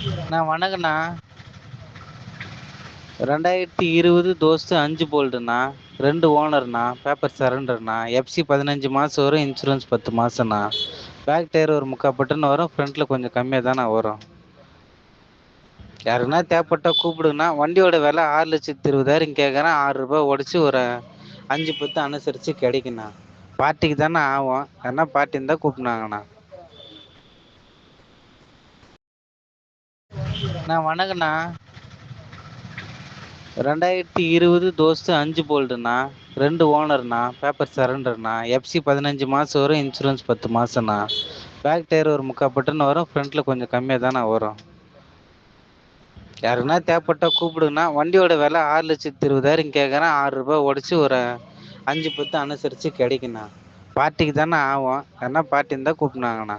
அண்ணா வணக்கண்ணா ரெண்டாயிரத்தி இருபது தோஸ்து அஞ்சு போல்டுண்ணா. ரெண்டு ஓனர்ண்ணா பேப்பர் சரண்டர்ண்ணா. எஃப்சி பதினஞ்சு மாதம் வரும் இன்சூரன்ஸ் பத்து மாதம்ண்ணா பேக் டயர் ஒரு முக்கால் பட்டுன்னு வரும் ஃப்ரண்ட்டில் கொஞ்சம் கம்மியாக தானே வரும். யாருன்னா தேவைப்பட்டா கூப்பிடுங்கண்ணா. வண்டியோட விலை ஆறு லட்சத்தி இருபதாயிரம் கேட்குறேன். ஆறு ரூபாய் உடச்சி ஒரு அஞ்சு பத்து அனுசரித்து கிடைக்குண்ணா. பார்ட்டிக்கு தானே ஆகும். யாருன்னா பார்ட்டி இருந்தால் கூப்பிடுனாங்கண்ணா. அண்ணா வணக்கண்ணா ரெண்டாயிரத்தி இருபது தோஸ்து அஞ்சு போல்டுண்ணா. ரெண்டு ஓனர்ண்ணா பேப்பர் சரண்டர்ண்ணா எஃப்சி பதினஞ்சு மாதம் வரும் இன்சூரன்ஸ் பத்து மாதம்ண்ணா பேக் டயர் ஒரு முக்கால் பட்டன் வரும் ஃப்ரண்ட்டில் கொஞ்சம் கம்மியாக தானே வரும். யாருக்குன்னா தேவைப்பட்டா கூப்பிடுங்கண்ணா. வண்டியோட விலை ஆறு லட்சத்தி இருபதாயிரம் கேட்குறேன். ஆறு ரூபாய் உடச்சி ஒரு அஞ்சு பத்து அனுசரித்து கிடைக்குண்ணா. பார்ட்டிக்கு தானே ஆகும். யாருன்னா பார்ட்டி இருந்தால் கூப்பிடுனாங்கண்ணா.